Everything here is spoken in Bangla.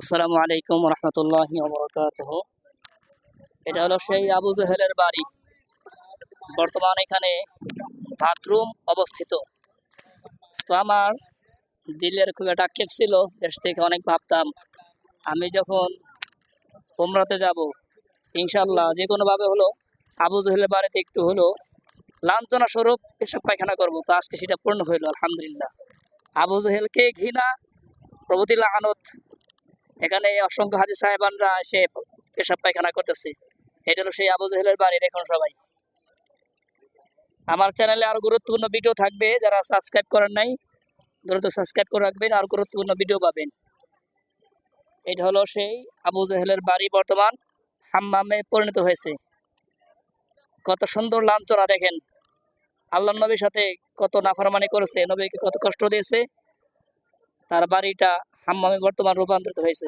আসসালামু আলাইকুম রহমতুল্লাহ বরকাত এটা হলো সেই আবু জহেলের বাড়ি। বর্তমান এখানে বাথরুম অবস্থিত। তো আমার দিলের খুব একটা আক্ষেপ ছিল দেশ থেকে অনেক ভাবতাম, আমি যখন উমরাতে যাব ইনশাল্লাহ যে কোনোভাবে হলো আবু জহেলের বাড়িতে একটু হলো লাঞ্ছনা স্বরূপ এসব পায়খানা করব। তো আজকে সেটা পূর্ণ হইল, আলহামদুলিল্লাহ। আবু জহেলকে ঘৃণা, প্রভৃতি লাগানত এখানে অসংখ্য হাজি সাহেবানরা এসে পেশাব পায়খানা করতেছে। এটা হলো সেই আবু জহেলের বাড়ি, দেখুন সবাই। আমার চ্যানেলে আরও গুরুত্বপূর্ণ ভিডিও থাকবে, যারা সাবস্ক্রাইব করেন নাই, দ্রুত সাবস্ক্রাইব করে রাখবেন, আর গুরুত্বপূর্ণ ভিডিও পাবেন। এটা হলো সেই আবু জহেলের বাড়ি বর্তমান, হাম্মামে পরিণত হয়েছে। কত সুন্দর লাঞ্ছনা, দেখেন। আল্লাহ নবীর সাথে কত নাফরমানি করেছে, নবীকে কত কষ্ট দিয়েছে। তার বাড়িটা হাম্মামে বর্তমান রূপান্তরিত হয়েছে।